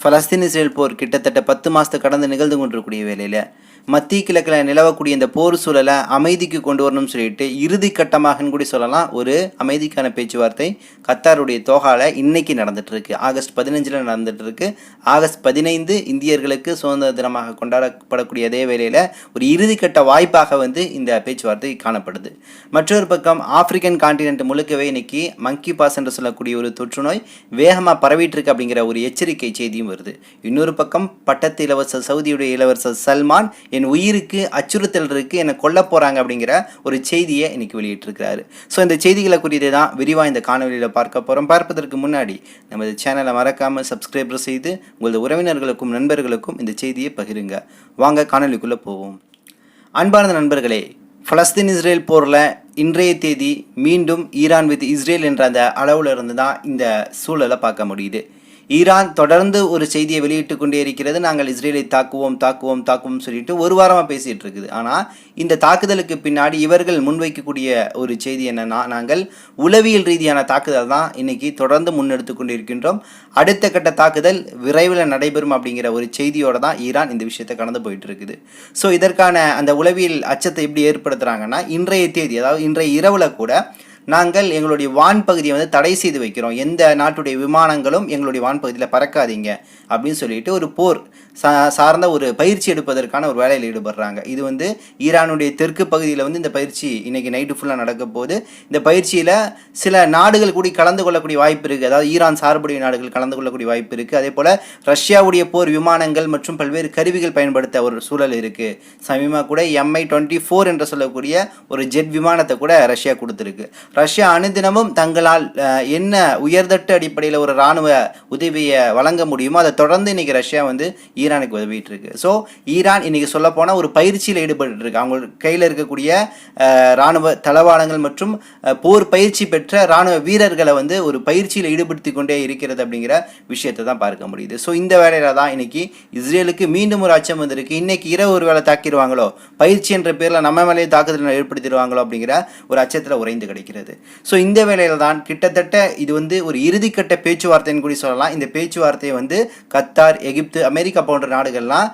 Palestine Israel போர் கிட்டத்தட்ட பத்து மாதத்தை கடந்து நிகழ்ந்து கொண்டிருக்கக்கூடிய வேலையில் மத்திய கிழக்கில் நிலவக்கூடிய இந்த போர் சூழலை அமைதிக்கு கொண்டு வரணும்னு சொல்லிட்டு இறுதி கட்டமாகன்னு கூட சொல்லலாம். ஒரு அமைதிக்கான பேச்சுவார்த்தை கத்தாருடைய தோகால இன்னைக்கு நடந்துட்டு இருக்கு ஆகஸ்ட் பதினஞ்சில் நடந்துட்டு இருக்கு ஆகஸ்ட் பதினைந்து இந்தியர்களுக்கு சுதந்திர தினமாக கொண்டாடப்படக்கூடிய அதே வேளையில் ஒரு இறுதிக்கட்ட வாய்ப்பாக வந்து இந்த பேச்சுவார்த்தை காணப்படுது. மற்றொரு பக்கம் ஆப்பிரிக்கன் காண்டினென்ட் முழுக்கவே இன்னைக்கு மங்கி பாஸ் என்று சொல்லக்கூடிய ஒரு தொற்று நோய் வேகமாக பரவிட்டு இருக்கு அப்படிங்கிற ஒரு எச்சரிக்கை செய்தியும் வருது. இன்னொரு பக்கம் பட்டத்து இளவரசர் சவுதியுடைய இளவரசர் சல்மான் என் உயிருக்கு அச்சுறுத்தல் இருக்கு என்னை கொல்ல போறாங்க அப்படிங்கிற ஒரு செய்தியை இன்னைக்கு வெளியிட்டிருக்கிறாரு. ஸோ இந்த செய்திகளை குறித்து தான் விரிவாக இந்த காணொலியில் பார்க்க போகிறோம் பார்ப்பதற்கு முன்னாடி நமது சேனலை மறக்காமல் சப்ஸ்கிரைபர் செய்து உங்களது உறவினர்களுக்கும் நண்பர்களுக்கும் இந்த செய்தியை பகிருங்க. வாங்க காணொலிக்குள்ளே போவோம். அன்பார்ந்த நண்பர்களே பலஸ்தீன் இஸ்ரேல் போரில் இன்றைய தேதி மீண்டும் ஈரான் வித் இஸ்ரேல் என்ற அந்த அளவில் இருந்து தான் இந்த சூழலை பார்க்க முடியுது. ஈரான் தொடர்ந்து ஒரு செய்தியை வெளியிட்டு கொண்டே இருக்கிறது. நாங்கள் இஸ்ரேலை தாக்குவோம் தாக்குவோம் தாக்குவோம் சொல்லிட்டு ஒரு வாரமாக பேசிகிட்டு இருக்குது. ஆனால் இந்த தாக்குதலுக்கு பின்னாடி இவர்கள் முன்வைக்கக்கூடிய ஒரு செய்தி என்னன்னா நாங்கள் உளவியல் ரீதியான தாக்குதல் தான் இன்றைக்கி தொடர்ந்து முன்னெடுத்து கொண்டிருக்கின்றோம். அடுத்த கட்ட தாக்குதல் விரைவில் நடைபெறும் அப்படிங்கிற ஒரு செய்தியோட தான் ஈரான் இந்த விஷயத்தை கடந்து போயிட்டு இருக்குது. ஸோ இதற்கான அந்த உளவியல் அச்சத்தை எப்படி ஏற்படுத்துகிறாங்கன்னா இன்றைய தேதி அதாவது இன்றைய இரவில் கூட நாங்கள் எங்களுடைய வான் பகுதியை வந்து தடை செய்து வைக்கிறோம். எந்த நாட்டுடைய விமானங்களும் எங்களுடைய வான் பகுதியில் பறக்காதீங்க. அப்படின்னு சொல்லிட்டு ஒரு போர் சா சார்ந்த ஒரு பயிற்சி எடுப்பதற்கான ஒரு வேலையில் ஈடுபடுறாங்க. இது வந்து ஈரானுடைய தெற்கு பகுதியில் வந்து இந்த பயிற்சி இன்னைக்கு நைட்டு ஃபுல்லாக நடக்க போகுது. இந்த பயிற்சியில் சில நாடுகள் கூடி கலந்து கொள்ளக்கூடிய வாய்ப்பு இருக்குது அதாவது ஈரான் சார்புடைய நாடுகள் கலந்து கொள்ளக்கூடிய வாய்ப்பு இருக்குது அதே போல் ரஷ்யாவுடைய போர் விமானங்கள் மற்றும் பல்வேறு கருவிகள் பயன்படுத்த ஒரு சூழல் இருக்குது சமீபமாக கூட எம்ஐ டுவெண்ட்டி ஃபோர் என்று சொல்லக்கூடிய ஒரு ஜெட் விமானத்தை கூட ரஷ்யா கொடுத்துருக்கு. ரஷ்யா அனுதினமும் தங்களால் என்ன உயர்தட்டு அடிப்படையில் ஒரு இராணுவ உதவியை வழங்க முடியுமோ அதை தொடர்ந்து இன்னைக்கு ரஷ்யா வந்து ஈரானுக்கு உதவிட்டு இருக்கு ஸோ ஈரான் இன்னைக்கு சொல்ல போனால் ஒரு பயிற்சியில் ஈடுபட்டு இருக்கு அவங்க கையில் இருக்கக்கூடிய அஹ், இராணுவ தளவாடங்கள் மற்றும் போர் பயிற்சி பெற்ற இராணுவ வீரர்களை வந்து ஒரு பயிற்சியில் ஈடுபடுத்தி கொண்டே இருக்கிறது அப்படிங்கிற விஷயத்தை தான் பார்க்க முடியுது. ஸோ இந்த வேலையில தான் இன்னைக்கு இஸ்ரேலுக்கு மீண்டும் ஒரு அச்சம் வந்திருக்கு. இன்னைக்கு இரவு ஒரு வேலை தாக்கிடுவாங்களோ? பயிற்சி என்ற பேரில் நம்ம மேலேயே தாக்குதல் ஏற்படுத்திடுவாங்களோ அப்படிங்கிற ஒரு அச்சத்தில் உறைந்து கிடைக்கிறது. ஸோ இந்த வேளையில தான் கிட்டத்தட்ட இது வந்து ஒரு இறுதிக்கட்ட பேச்சுவார்த்தைன்னு கூட சொல்லலாம். இந்த பேச்சுவார்த்தையை வந்து கத்தார் எகிப்து அமெரிக்கா போன்ற நாடுகள்லாம்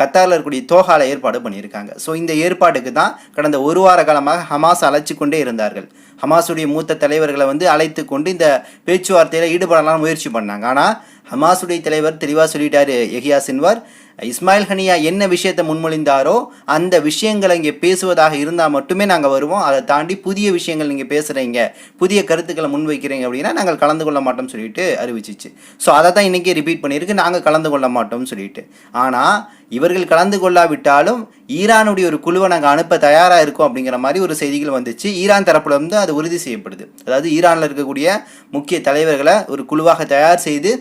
கத்தாரில் இருக்கக்கூடிய தோஹால ஏற்பாடு பண்ணியிருக்காங்க. ஸோ இந்த ஏற்பாடுக்கு தான் கடந்த ஒரு வார காலமாக ஹமாஸ் அழைச்சி கொண்டே இருந்தார்கள். ஹமாஸுடைய மூத்த தலைவர்களை வந்து அழைத்து கொண்டு இந்த பேச்சுவார்த்தையில் ஈடுபடலாம் முயற்சி பண்ணாங்க. ஆனால் ஹமாஸுடைய தலைவர் தெளிவாக சொல்லிட்டார் எஹியா சின்வார். இஸ்மாயில் ஹனியா என்ன விஷயத்தை முன்மொழிந்தாரோ அந்த விஷயங்களை இங்கே பேசுவதாக இருந்தால் மட்டுமே நாங்கள் வருவோம். அதை தாண்டி புதிய விஷயங்கள் நீங்கள் பேசுகிறீங்க புதிய கருத்துக்களை முன்வைக்கிறீங்க அப்படின்னா நாங்கள் கலந்து கொள்ள மாட்டோம்னு சொல்லிட்டு அறிவிச்சிச்சு. ஸோ அதை தான் இன்றைக்கி ரிப்பீட் பண்ணியிருக்கு நாங்கள் கலந்து கொள்ள மாட்டோம்னு சொல்லிட்டு. ஆனால் இவர்கள் கலந்து கொள்ளாவிட்டாலும் ஈரானுடைய ஒரு குழுவை நாங்கள் அனுப்ப தயாராக இருக்கோம் அப்படிங்கிற மாதிரி ஒரு செய்திகள் வந்துச்சு. ஈரான் தரப்புல இருந்து அது உறுதி செய்யப்படுது. அதாவது ஈரானில் இருக்கக்கூடிய முக்கிய தலைவர்களை ஒரு குழுவாக தயார் செய்து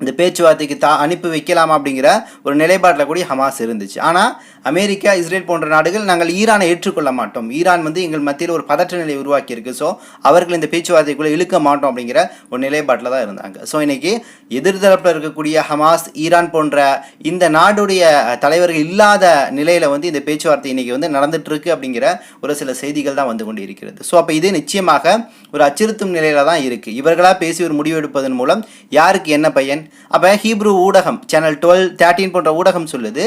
இந்த பேச்சுவார்த்தைக்கு தா அனுப்பி வைக்கலாமா அப்படிங்கிற ஒரு நிலைப்பாட்டில் கூட ஹமாஸ் இருந்துச்சு. ஆனால் அமெரிக்கா இஸ்ரேல் போன்ற நாடுகள் நாங்கள் ஈரானை ஏற்றுக்கொள்ள மாட்டோம். ஈரான் வந்து எங்கள் மத்தியில் ஒரு பதற்ற நிலை உருவாக்கியிருக்கு. ஸோ அவர்கள் இந்த பேச்சுவார்த்தைக்குள்ளே இழுக்க மாட்டோம் அப்படிங்கிற ஒரு நிலைப்பாட்டில் தான் இருந்தாங்க. ஸோ இன்றைக்கி எதிர்தரப்பில் இருக்கக்கூடிய ஹமாஸ் ஈரான் போன்ற இந்த நாடுடைய தலைவர்கள் இல்லாத நிலையில் வந்து இந்த பேச்சுவார்த்தை இன்னைக்கு வந்து நடந்துகிட்ருக்கு அப்படிங்கிற ஒரு சில செய்திகள் தான் வந்து கொண்டு இருக்கிறது ஸோ அப்போ இது நிச்சயமாக ஒரு அச்சுறுத்தும் நிலையில தான் இருக்குது இவர்களாக பேசி ஒரு முடிவு எடுப்பதன் மூலம் யாருக்கு என்ன பையன்? அப்போ ஹீப்ரூ ஊடகம் சேனல் டுவெல் தேர்ட்டீன் போன்ற ஊடகம் சொல்லுது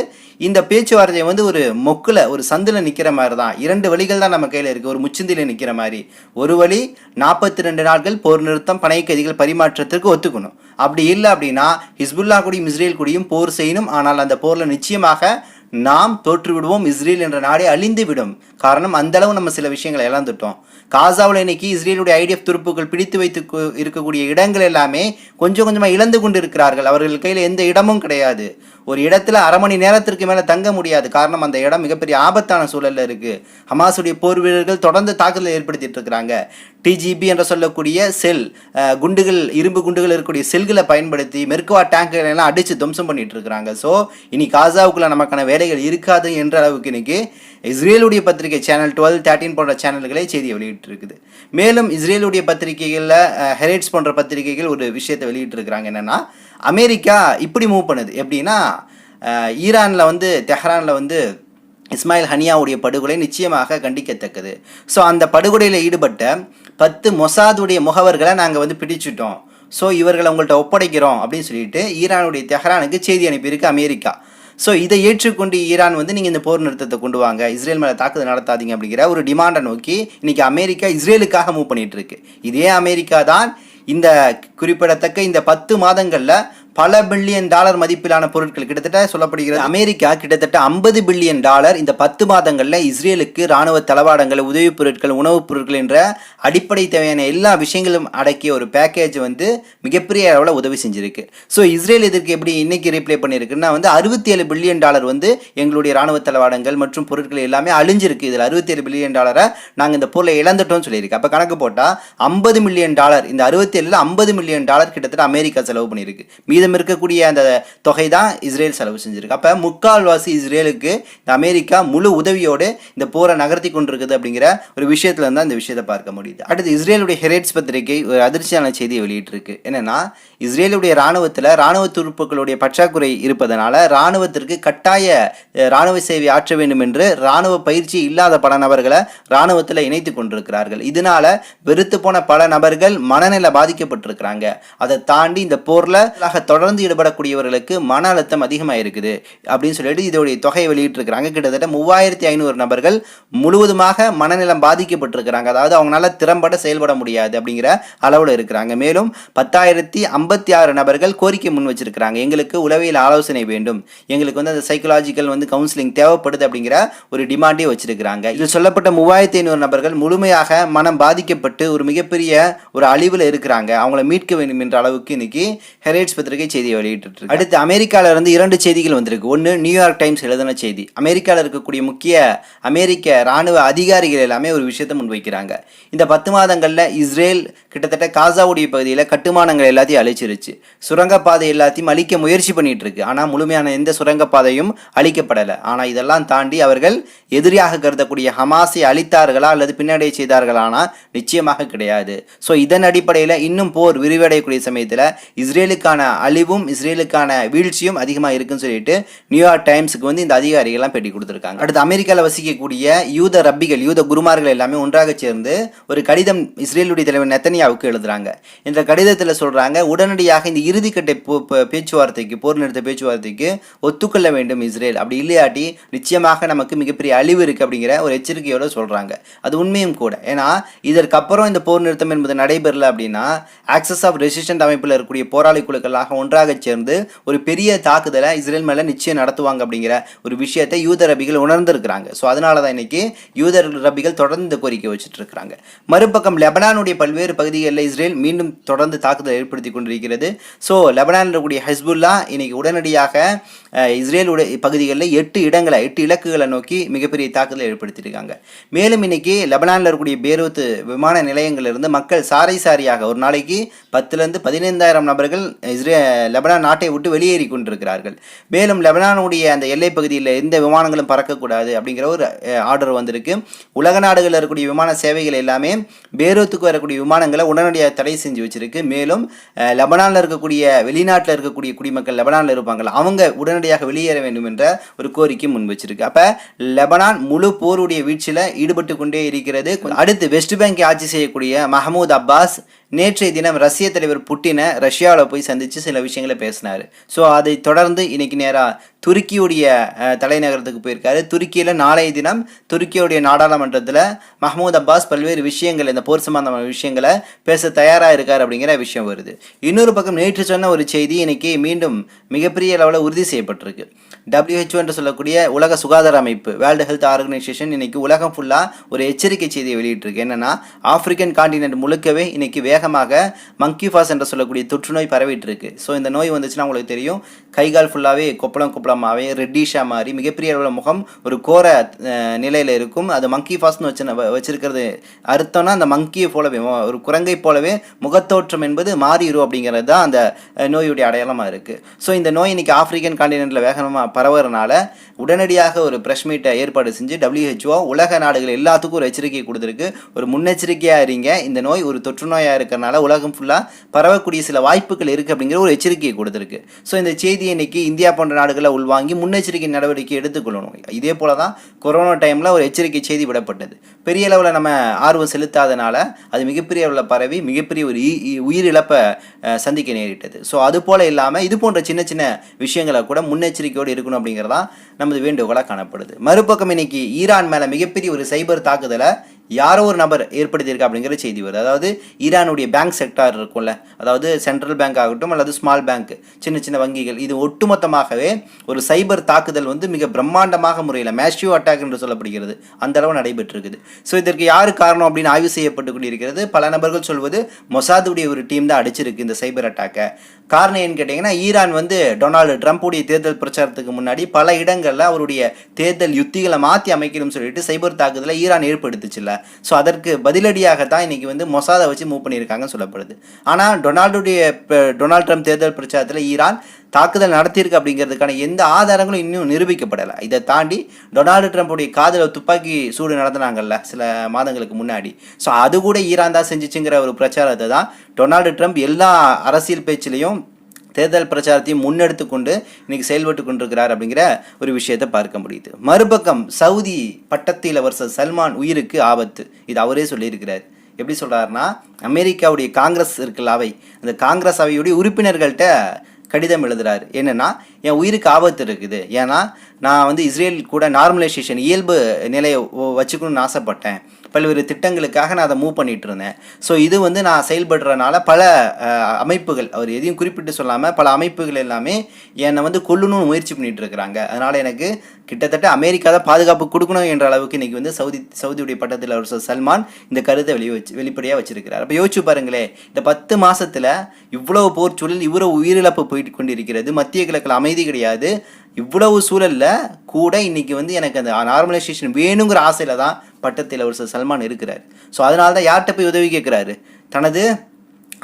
இந்த பேச்சுவார்த்தை வந்து ஒரு மொக்கில் ஒரு சந்தில் நிற்கிற மாதிரி தான் இரண்டு வழிகள் தான் நம்ம கையில் இருக்குது ஒரு முச்சந்தியில் நிற்கிற மாதிரி. ஒரு வழி நாற்பத்தி ரெண்டு நாட்கள் போர் நிறுத்தம் பணைய கைதிகள் பரிமாற்றத்திற்கு ஒத்துக்கணும். அப்படி இல்லை அப்படின்னா ஹிஸ்புல்லா கூடியும் இஸ்ரேல் கூடியும் போர் செய்யணும். ஆனால் அந்த போரில் நிச்சயமாக நாம் தோற்றுவிடுவோம் இஸ்ரேல் என்ற நாடே அழிந்து விடும் காரணம் அந்த அளவு நம்ம சில விஷயங்களை இழந்துட்டோம். காசாவில் இன்னைக்கு இஸ்ரேலுடைய ஐடிஎஃப் துருப்புகள் பிடித்து வைத்து இருக்கக்கூடிய இடங்கள் எல்லாமே கொஞ்சம் கொஞ்சமாக இழந்து கொண்டு இருக்கிறார்கள் அவர்கள் கையில் எந்த இடமும் கிடையாது. ஒரு இடத்துல அரை மணி நேரத்திற்கு மேலே தங்க முடியாது. காரணம் அந்த இடம் மிகப்பெரிய ஆபத்தான சூழலில் இருக்குது ஹமாஸுடைய போர் வீரர்கள் தொடர்ந்து தாக்குதலை ஏற்படுத்திட்டு இருக்கிறாங்க. டிஜிபி என்று சொல்லக்கூடிய செல் குண்டுகள் இரும்பு குண்டுகள் இருக்கக்கூடிய செல்களை பயன்படுத்தி மெர்குவா டேங்குகளை எல்லாம் அடித்து துவம்சம் பண்ணிட்டு இருக்கிறாங்க. ஸோ இனி காசாவுக்குள்ள நமக்கான வேலைகள் இருக்காது என்ற அளவுக்கு இன்னைக்கு இஸ்ரேலுடைய பத்திரிகை சேனல் டுவெல் தேர்ட்டின் போன்ற சேனல்களே செய்தியை வெளியிட்டிருக்குது. மேலும் இஸ்ரேலுடைய பத்திரிகைகளில் ஹெரேட்ஸ் போன்ற பத்திரிகைகள் ஒரு விஷயத்தை வெளியிட்டிருக்கிறாங்க. என்னென்னா அமெரிக்கா இப்படி மூவ் பண்ணுது. எப்படின்னா ஈரானில் வந்து தெஹ்ரானில் வந்து இஸ்மாயில் ஹனியாவுடைய படுகொலை நிச்சயமாக கண்டிக்கத்தக்கது. ஸோ அந்த படுகொலையில் ஈடுபட்ட பத்து மொசாதுடைய முகவர்களை நாங்கள் வந்து பிடிச்சிட்டோம். ஸோ இவர்களை உங்கள்கிட்ட ஒப்படைக்கிறோம் அப்படின்னு சொல்லிட்டு ஈரானுடைய தெஹ்ரானுக்கு செய்தி அனுப்பியிருக்கு அமெரிக்கா. ஸோ இதை ஏற்றுக்கொண்டு ஈரான் வந்து நீங்கள் இந்த போர் நிறுத்தத்தை கொண்டு வாங்க. இஸ்ரேல் மேலே தாக்குதல் நடத்தாதீங்க அப்படிங்கிற ஒரு டிமாண்டை நோக்கி இன்றைக்கி அமெரிக்கா இஸ்ரேலுக்காக மூவ் பண்ணிகிட்ருக்கு இதே அமெரிக்கா தான் இந்த குறிப்பிடத்தக்க இந்த பத்து மாதங்களில் பல பில்லியன் டாலர் மதிப்பிலான பொருட்கள் கிட்டத்தட்ட சொல்லப்படுகிறது. அமெரிக்கா கிட்டத்தட்ட ஐம்பது பில்லியன் டாலர் இந்த பத்து மாதங்களில் இஸ்ரேலுக்கு ராணுவ தளவாடங்கள் உதவிப் பொருட்கள் உணவுப் பொருட்கள் என்ற அடிப்படை தேவையான எல்லா விஷயங்களும் அடக்கிய ஒரு பேக்கேஜ் வந்து மிகப்பெரிய அளவில் உதவி செஞ்சிருக்கு. ஸோ இஸ்ரேல் இதற்கு எப்படி இன்னைக்கு ரீப்ளே பண்ணியிருக்குன்னா வந்து அறுபத்தி ஏழு பில்லியன் டாலர் வந்து எங்களுடைய ராணுவ தளவாடங்கள் மற்றும் பொருட்கள் எல்லாமே அழிஞ்சிருக்கு. இதில் அறுபத்தி ஏழு பில்லியன் டாலரை நாங்கள் இந்த பொருளை இழந்துட்டோம்னு சொல்லியிருக்கு. அப்போ கணக்கு போட்டால் ஐம்பது மில்லியன் டாலர் இந்த அறுபத்தி ஏழில் ஐம்பது மில்லியன் டாலர் கிட்டத்தட்ட அமெரிக்கா செலவு பண்ணியிருக்கு. மீது மீதம் இருக்கக்கூடிய அந்த தொகை தான் இஸ்ரேல் செலவு செஞ்சுருக்கு. அப்போ முக்கால்வாசி இஸ்ரேலுக்கு இந்த அமெரிக்கா முழு உதவியோடு இந்த போரை நகர்த்தி கொண்டிருக்குது அப்படிங்கிற ஒரு விஷயத்துல இருந்தால் இந்த விஷயத்தை பார்க்க முடியுது. அடுத்து இஸ்ரேலுடைய ஹெரேட்ஸ் பத்திரிகை ஒரு அதிர்ச்சியான செய்தியை வெளியிட்டிருக்கு. என்னன்னா இஸ்ரேலுடைய ராணுவத்தில் ராணுவ துருப்புகளுடைய பற்றாக்குறை இருப்பதனால ராணுவத்திற்கு கட்டாய ராணுவ சேவை ஆற்ற வேண்டும் என்று ராணுவ பயிற்சி இல்லாத பல நபர்களை ராணுவத்தில் இணைத்து கொண்டிருக்கிறார்கள். இதனால வெறுத்து போன பல நபர்கள் மனநிலை பாதிக்கப்பட்டிருக்கிறாங்க. அதை தாண்டி இந்த போரில் தொடர்ந்து ஈடுபடக்கூடியவர்களுக்கு மன அழுத்தம் அதிகமாக இருக்குது அப்படின்னு சொல்லிட்டு இதோடைய தொகையை வெளியிட்டிருக்கிறாங்க. கிட்டத்தட்ட மூவாயிரத்தி ஐநூறு நபர்கள் முழுவதுமாக மனநிலம் பாதிக்கப்பட்டிருக்கிறாங்க. அதாவது அவங்களால திறம்பட செயல்பட முடியாது அப்படிங்கிற அளவில் இருக்கிறாங்க. மேலும் பத்தாயிரத்தி ஐம்பத்தி ஆறு நபர்கள் கோரிக்கை முன் வச்சிருக்கிறாங்க. எங்களுக்கு உளவியல் ஆலோசனை வேண்டும். எங்களுக்கு வந்து அந்த சைக்கலாஜிக்கல் வந்து கவுன்சிலிங் தேவைப்படுது அப்படிங்கிற ஒரு டிமாண்டே வச்சிருக்கிறாங்க. இதில் சொல்லப்பட்ட மூவாயிரத்தி ஐநூறு நபர்கள் முழுமையாக மனம் பாதிக்கப்பட்டு ஒரு மிகப்பெரிய ஒரு அழிவில் இருக்கிறாங்க. அவங்கள மீட்க வேண்டும் என்ற அளவுக்கு இன்னைக்கு ஹெரேட்ஸ் பத்திரிகை செய்தியை வெளியிட்டு அடுத்து அமெரிக்கால இருந்து இரண்டு செய்திகள் வந்திருக்கு. ஒன்று நியூயார்க் டைம்ஸ் எழுதின செய்தி. அமெரிக்காவில் இருக்கக்கூடிய முக்கிய அமெரிக்க ராணுவ அதிகாரிகள் எல்லாமே ஒரு விஷயத்தை முன்வைக்கிறாங்க. இந்த பத்து மாதங்களில் இஸ்ரேல் கிட்டத்தட்ட காசாவுடைய பகுதியில் கட்டுமானங்கள் எல்லாத்தையும் அழிச்சிருச்சு. சுரங்கப்பாதை எல்லாத்தையும் அழிக்க முயற்சி பண்ணிட்டு இருக்கு ஆனால் முழுமையான எந்த சுரங்கப்பாதையும் அழிக்கப்படலை. ஆனால் இதெல்லாம் தாண்டி அவர்கள் எதிரியாக கருதக்கூடிய ஹமாஸை அழித்தார்களா அல்லது பின்னடைய செய்தார்களானா நிச்சயமாக கிடையாது. ஸோ இதன் அடிப்படையில் இன்னும் போர் விரிவடையக்கூடிய சமயத்தில் இஸ்ரேலுக்கான அழிவும் இஸ்ரேலுக்கான வீழ்ச்சியும் அதிகமாக இருக்குன்னு சொல்லிட்டு நியூயார்க் டைம்ஸுக்கு வந்து இந்த அதிகாரிகள்லாம் பேட்டி கொடுத்துருக்காங்க. அடுத்து அமெரிக்காவில் வசிக்கக்கூடிய யூத ரப்பிகள் யூத குருமார்கள் எல்லாமே ஒன்றாக சேர்ந்து ஒரு கடிதம் இஸ்ரேலுடைய தலைவர் நெத்தனியாவுக்கு எழுதுறாங்க. இந்த கடிதத்தில் சொல்கிறாங்க உடனடியாக இந்த இறுதிக்கட்டை பேச்சுவார்த்தைக்கு போர் நிறுத்த பேச்சுவார்த்தைக்கு ஒத்துக்கொள்ள வேண்டும் இஸ்ரேல். அப்படி இல்லையாட்டி நிச்சயமாக நமக்கு மிகப்பெரிய அழிவு இருக்கு அப்படிங்கிற ஒரு எச்சரிக்கையோடு சொல்கிறாங்க அது உண்மையும் கூட. ஏன்னா இதற்கப்புறம் இந்த போர் நிறுத்தம் என்பது நடைபெறல அப்படின்னா ஆக்சஸ் ஆஃப் ரெசிஸ்டன்ட் அமைப்பில் இருக்கக்கூடிய போராளி குழுக்களாக ஒன்றாக சேர்ந்து ஒரு பெரிய தாக்குதலை இஸ்ரேல் மேலே நிச்சயம் நடத்துவாங்க அப்படிங்கிற ஒரு விஷயத்தை யூத ரபிகள் உணர்ந்திருக்கிறாங்க. ஸோ அதனால தான் இன்னைக்கு யூத ரபிகள் தொடர்ந்து இந்த கோரிக்கை வச்சுட்டு இருக்கிறாங்க மறுபக்கம் லெபனானுடைய பல்வேறு பகுதிகளில் இஸ்ரேல் மீண்டும் தொடர்ந்து தாக்குதல் ஏற்படுத்தி கொண்டிருக்கிறது. ஸோ லெபனானில் இருக்கக்கூடிய ஹஸ்புல்லா இன்னைக்கு உடனடியாக இஸ்ரேல் இஸ்ரேலுடைய பகுதிகளில் எட்டு இடங்களை எட்டு இலக்குகளை நோக்கி மிகப்பெரிய தாக்குதலை ஏற்படுத்தியிருக்காங்க. மேலும் இன்னைக்கு லெபனானில் இருக்கக்கூடிய பேரூத்து விமான நிலையங்களிலிருந்து மக்கள் சாரை சாரியாக ஒரு நாளைக்கு பத்துலேருந்து பதினைந்தாயிரம் நபர்கள் இஸ்ரே லெபனான் நாட்டை விட்டு வெளியேறி கொண்டிருக்கிறார்கள். மேலும் லெபனானுடைய அந்த எல்லைப் பகுதியில் எந்த விமானங்களும் பறக்கக்கூடாது அப்படிங்கிற ஒரு ஆர்டர் வந்திருக்கு. உலக நாடுகளில் இருக்கக்கூடிய விமான சேவைகள் எல்லாமே பேரூத்துக்கு வரக்கூடிய விமானங்களை உடனடியாக தடை செஞ்சு வச்சிருக்கு. மேலும் லெபனானில் இருக்கக்கூடிய வெளிநாட்டில் இருக்கக்கூடிய குடிமக்கள் லெபனானில் இருப்பாங்களா அவங்க உடனடியாக வெளியேற வேண்டும் என்ற ஒரு கோரிக்கை முன் வச்சிருக்கு. அப்போ லெபனான் முழு போருடைய வீழ்ச்சியில் ஈடுபட்டு கொண்டே இருக்கிறது. அடுத்து வெஸ்ட் பேங்கை ஆட்சி செய்யக்கூடிய மஹமூத் அப்பாஸ் நேற்றைய தினம் ரஷ்ய தலைவர் புட்டினை ரஷ்யாவில் போய் சந்தித்து சில விஷயங்களை பேசினார். ஸோ அதை தொடர்ந்து இன்னைக்கு நேராக துருக்கியுடைய தலைநகரத்துக்கு போயிருக்காரு. துருக்கியில் நாளைய தினம் துருக்கியுடைய நாடாளுமன்றத்தில் மஹமூத் அப்பாஸ் பல்வேறு விஷயங்கள் இந்த போர் சம்பந்தமான விஷயங்களை பேச தயாராக இருக்கார் அப்படிங்கிற விஷயம் வருது. இன்னொரு பக்கம் நேற்று சொன்ன ஒரு செய்தி இன்னைக்கு மீண்டும் மிகப்பெரிய அளவில் உறுதி செய்யப்பட்டிருக்கு. டபிள்யூஹெச்ஓ என்று சொல்லக்கூடிய உலக சுகாதார அமைப்பு வேர்ல்டு ஹெல்த் ஆர்கனைசேஷன் இன்னைக்கு உலகம் ஃபுல்லாக ஒரு எச்சரிக்கை செய்தியை வெளியிட்டிருக்கு. என்னன்னா ஆப்பிரிக்கன் காண்டினென்ட் முழுக்கவே இன்னைக்கு வேகமாக மங்கி ஃபாஸ் என்று சொல்லக்கூடிய தொற்றுநோய் பரவிட்டு இருக்கு. ஸோ இந்த நோய் வந்துச்சுன்னா உங்களுக்கு தெரியும் கை கால் ஃபுல்லாகவே கொப்பளம் கொப்பளமாகவே ரெட்டிஷாக மாறி மிகப்பெரிய அளவில் முகம் ஒரு கோர நிலையில் இருக்கும். அது மங்கி ஃபாஸ்ட்னு வச்சு வச்சிருக்கிறது அர்த்தம்னா அந்த மங்கியை போலவே ஒரு குரங்கை போலவே முகத்தோற்றம் என்பது மாறிடும் அப்படிங்கிறது தான் அந்த நோயுடைய அடையாளமாக இருக்குது ஸோ இந்த நோய் இன்றைக்கி ஆப்பிரிக்கன் காண்டினென்ட்டில் வேகமாக பரவுறதுனால உடனடியாக ஒரு ப்ரெஷ் மீட்டை ஏற்பாடு செஞ்சு டபிள்யூஹெச்ஓ உலக நாடுகள் எல்லாத்துக்கும் ஒரு எச்சரிக்கை கொடுத்துருக்கு. ஒரு முன்னெச்சரிக்கையாக இருங்க. இந்த நோய் ஒரு தொற்று நோயாக இருக்கிறனால உலகம் ஃபுல்லாக பரவக்கூடிய சில வாய்ப்புகள் இருக்குது அப்படிங்கிற ஒரு எச்சரிக்கையை கொடுத்துருக்கு. ஸோ இந்த செய்தி இன்னைக்கு இந்தியா போன்ற நாடுகளில் உள்வாங்கி முன்னெச்சரிக்கை நடவடிக்கை எடுத்துக்கொள்ளணும். இதே போல தான் கொரோனா டைமில் ஒரு எச்சரிக்கை செய்தி விடப்பட்டது. பெரிய அளவில் நம்ம ஆர்வம் செலுத்தாதனால அது மிகப்பெரிய அளவில் பரவி மிகப்பெரிய ஒரு உயிரிழப்பை சந்திக்க நேரிட்டது. ஸோ அது போல் இல்லாமல் இது போன்ற சின்ன சின்ன விஷயங்களை கூட முன்னெச்சரிக்கையோடு இருக்கணும் அப்படிங்கிறதான் நமது வேண்டுகோளாக காணப்படுது. மறுபக்கம் இன்னைக்கு ஈரான் மேலே மிகப்பெரிய ஒரு சைபர் தாக்குதலை யாரோ ஒரு நபர் ஏற்படுத்தியிருக்கா அப்படிங்கிற செய்தி வருது. அதாவது ஈரானுடைய பேங்க் செக்டார் இருக்கும்ல அதாவது சென்ட்ரல் பேங்க் ஆகட்டும் அல்லது ஸ்மால் பேங்க் சின்ன சின்ன வங்கிகள் இது ஒட்டுமொத்தமாகவே ஒரு சைபர் தாக்குதல் வந்து மிக பிரம்மாண்டமாக முறையில் மேஷ்யூ அட்டாக் என்று சொல்லப்படுகிறது. அந்த அளவு நடைபெற்றிருக்குது. ஸோ இதற்கு யார் காரணம் அப்படின்னு ஆய்வு செய்யப்பட்டு கொண்டிருக்கிறது. பல நபர்கள் சொல்வது மொசாதுடைய ஒரு டீம் தான் அடிச்சிருக்கு இந்த சைபர் அட்டாக்கை காரணம் ஏன்னு கேட்டிங்கன்னா ஈரான் வந்து டொனால்டு ட்ரம்ப்புடைய தேர்தல் பிரச்சாரத்துக்கு முன்னாடி பல இடங்களில் அவருடைய தேர்தல் யுத்திகளை மாற்றி அமைக்கணும்னு சொல்லிட்டு சைபர் தாக்குதலை ஈரான் ஏற்படுத்துச்சுல்ல. ஸோ அதற்கு பதிலடியாக தான் இன்றைக்கி வந்து மொசாதை வச்சு மூவ் பண்ணியிருக்காங்கன்னு சொல்லப்படுது. ஆனால் டொனால்டுடைய டொனால்ட் ட்ரம்ப் தேர்தல் பிரச்சாரத்தில் ஈரான் தாக்குதல் நடத்தியிருக்கு அப்படிங்கிறதுக்கான எந்த ஆதாரங்களும் இன்னும் நிரூபிக்கப்படலை. இதை தாண்டி டொனால்டு ட்ரம்ப்புடைய காதில் துப்பாக்கி சூடு நடத்தினாங்கல்ல சில மாதங்களுக்கு முன்னாடி. ஸோ அது கூட ஈரான் தான் செஞ்சிச்சுங்கிற ஒரு பிரச்சாரத்தை தான் டொனால்டு ட்ரம்ப் எல்லா அரசியல் பேச்சிலையும் தேர்தல் பிரச்சாரத்தையும் முன்னெடுத்து கொண்டு இன்னைக்கு செயல்பட்டு கொண்டிருக்கிறார் அப்படிங்கிற ஒரு விஷயத்தை பார்க்க முடியுது. மறுபக்கம் சவுதி பட்டத்து இளவரசர் சல்மான் உயிருக்கு ஆபத்து. இது அவரே சொல்லியிருக்கிறார். எப்படி சொல்கிறாருன்னா அமெரிக்காவுடைய காங்கிரஸ் இருக்குல்ல அவை அந்த காங்கிரஸ் அவையுடைய உறுப்பினர்கள்ட்ட கடிதம் எழுதுகிறார் என்னென்னா என் உயிருக்கு ஆபத்து இருக்குது. ஏன்னா நான் வந்து இஸ்ரேல் கூட நார்மலைசேஷன் இயல்பு நிலையை வச்சுக்கணும்னு ஆசைப்பட்டேன். பல்வேறு திட்டங்களுக்காக நான் அதை மூவ் பண்ணிட்டு இருந்தேன் ஸோ இது வந்து நான் செயல்படுறதுனால பல அமைப்புகள் அவர் எதையும் குறிப்பிட்டு சொல்லாமல் பல அமைப்புகள் எல்லாமே என்னை வந்து கொல்லணும்னு முயற்சி பண்ணிட்டு இருக்கிறாங்க அதனால் எனக்கு கிட்டத்தட்ட அமெரிக்கா தான் பாதுகாப்பு கொடுக்கணும் என்ற அளவுக்கு இன்றைக்கி வந்து சவுதி சவுதியுடைய பட்டத்தில் அவர் சல்மான் இந்த கருத்தை வெளியே வச்சு வெளிப்படையாக வச்சிருக்கிறார். அப்போ யோசிச்சு பாருங்களேன் இந்த பத்து மாதத்தில் இவ்வளோ போர் சூழல் இவ்வளோ உயிரிழப்பு போயிட்டு கொண்டிருக்கிறது. மத்திய கிழக்கில் அமைதி கிடையாது. இவ்வளவு சூழல்ல கூட இன்னைக்கு வந்து எனக்கு அந்த நார்மலைசேஷன் வேணுங்கிற ஆசையில தான் பட்டத்தில் ஒரு சல்மான் இருக்கிறார். ஸோ அதனால தான் யார்கிட்ட போய் உதவி கேட்குறாரு? தனது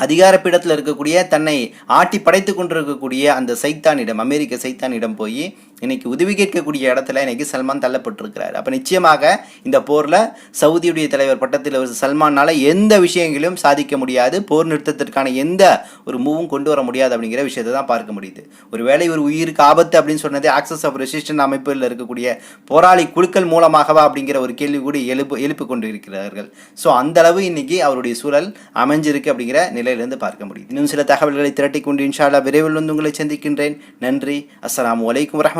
அதிகார பீடத்தில் இருக்கக்கூடிய தன்னை ஆட்டி படைத்து கொண்டிருக்கக்கூடிய அந்த சைத்தானிடம் அமெரிக்க சைத்தானிடம் போய் இன்னைக்கு உதவி கேட்கக்கூடிய இடத்துல இன்னைக்கு சல்மான் தள்ளப்பட்டிருக்கிறார். அப்போ நிச்சயமாக இந்த போரில் சவுதியுடைய தலைவர் பட்டத்தில் ஒரு எந்த விஷயங்களையும் சாதிக்க முடியாது. போர் நிறுத்தத்திற்கான எந்த ஒரு மூவும் கொண்டு வர முடியாது அப்படிங்கிற விஷயத்தை தான் பார்க்க முடியுது. ஒருவேளை ஒரு உயிருக்கு ஆபத்து அப்படின்னு சொன்னது ஆக்சஸ் ஆஃப் ரெசிஸ்டன்ட் அமைப்பில் இருக்கக்கூடிய போராளி குழுக்கள் மூலமாகவா அப்படிங்கிற ஒரு கேள்வி கூட எழுப்பு எழுப்பு கொண்டு இருக்கிறார்கள் ஸோ அந்தளவு இன்றைக்கி இன்னைக்கு அவருடைய சூழல் அமைஞ்சிருக்கு அப்படிங்கிற நிலையிலிருந்து பார்க்க முடியுது. இன்னும் சில தகவல்களை திரட்டி கொண்டு இன்ஷா விரைவில் வந்து உங்களை சந்திக்கின்றேன். நன்றி. அஸ்ஸலாமு அலைக்கும்